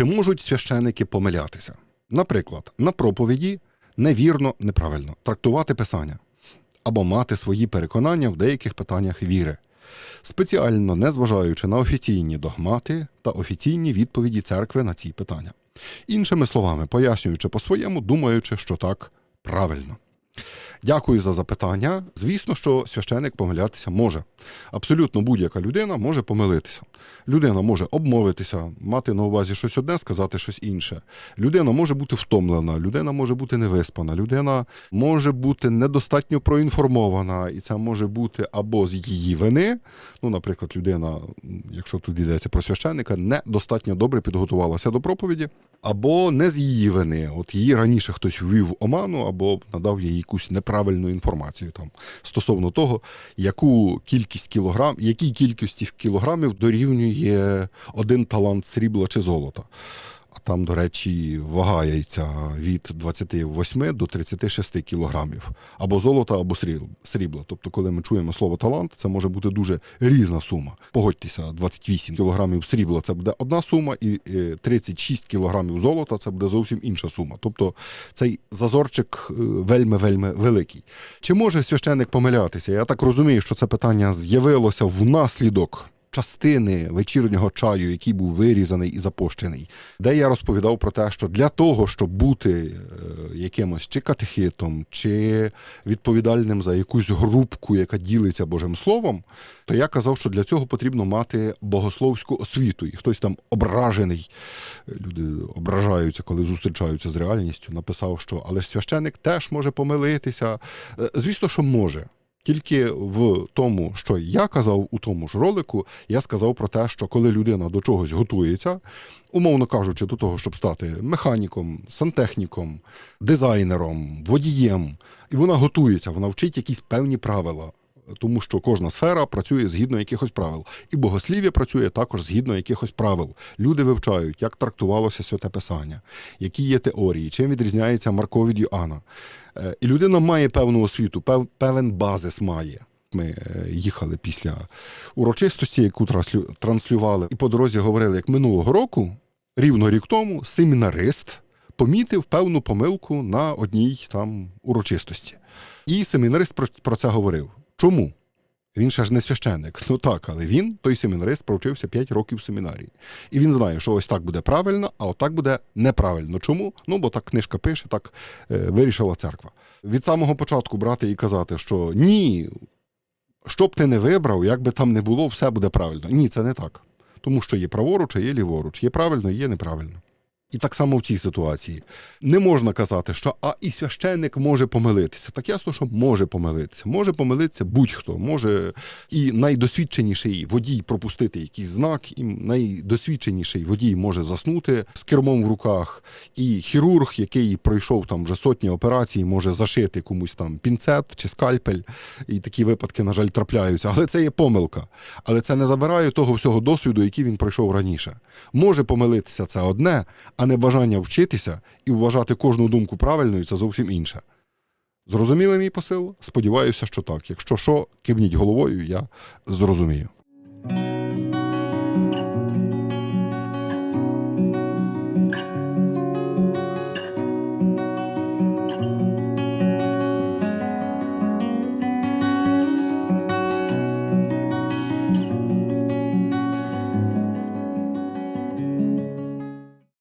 Чи можуть священики помилятися? Наприклад, на проповіді невірно, неправильно трактувати писання або мати свої переконання в деяких питаннях віри, спеціально не зважаючи на офіційні догмати та офіційні відповіді церкви на ці питання. Іншими словами, пояснюючи по-своєму, думаючи, що так правильно. Дякую за запитання. Звісно, що священик помилятися може. Абсолютно будь-яка людина може помилитися. Людина може обмовитися, мати на увазі щось одне, сказати щось інше. Людина може бути втомлена, людина може бути невиспана, людина може бути недостатньо проінформована, і це може бути або з її вини. Ну, наприклад, людина, якщо тут йдеться про священника, недостатньо добре підготувалася до проповіді, або не з її вини. От її раніше хтось ввів в оману, або надав їй якусь неправильну інформацію там стосовно того, яку кількість кілограм, якій кількості кілограмів дорівнює один талант срібла чи золота. А там, до речі, вага яйця від 28 до 36 кілограмів. Або золота, або сріб- срібла. Тобто, коли ми чуємо слово талант, це може бути дуже різна сума. Погодьтеся, 28 кілограмів срібла це буде одна сума, і е, 36 кілограмів золота це буде зовсім інша сума. Тобто цей зазорчик е, вельми-вельми великий. Чи може священик помилятися? Я так розумію, що це питання з'явилося внаслідок частини вечірнього чаю, який був вирізаний і запущений, де я розповідав про те, що для того, щоб бути е, якимось чи катехитом, чи відповідальним за якусь групку, яка ділиться Божим Словом, то я казав, що для цього потрібно мати богословську освіту. І хтось там ображений, е, люди ображаються, коли зустрічаються з реальністю, написав, що але ж священик теж може помилитися. Е, Звісно, що може. Тільки в тому, що я казав у тому ж ролику, я сказав про те, що коли людина до чогось готується, умовно кажучи, до того, щоб стати механіком, сантехніком, дизайнером, водієм, і вона готується, вона вчить якісь певні правила. Тому що кожна сфера працює згідно якихось правил, і богослів'я працює також згідно якихось правил. Люди вивчають, як трактувалося святе писання, які є теорії, чим відрізняється Марко від Йоанна. Е, І людина має певну освіту, пев- певен базис має. Ми е, їхали після урочистості, яку транслю- транслювали, і по дорозі говорили, як минулого року, рівно рік тому, семінарист помітив певну помилку на одній там урочистості. І семінарист про це говорив. Чому? Він ще ж не священник. Ну так, але він, той семінарист, провчився 5 років в семінарії. І він знає, що ось так буде правильно, а отак буде неправильно. Чому? Ну, бо так книжка пише, так е, вирішила церква. Від самого початку брати і казати, що ні, що б ти не вибрав, як би там не було, все буде правильно. Ні, це не так. Тому що є праворуч, а є ліворуч, є правильно, є неправильно. І так само в цій ситуації не можна казати, що а і священник може помилитися. Так ясно, що може помилитися. Може помилитися будь-хто. Може і найдосвідченіший водій пропустити якийсь знак, і найдосвідченіший водій може заснути з кермом в руках. І хірург, який пройшов там вже сотні операцій, може зашити комусь там пінцет чи скальпель. І такі випадки, на жаль, трапляються. Але це є помилка. Але це не забирає того всього досвіду, який він пройшов раніше. Може помилитися це одне, а не бажання вчитися і вважати кожну думку правильною це зовсім інше. Зрозуміли мій посил? Сподіваюся, що так. Якщо що, кивніть головою, я зрозумію.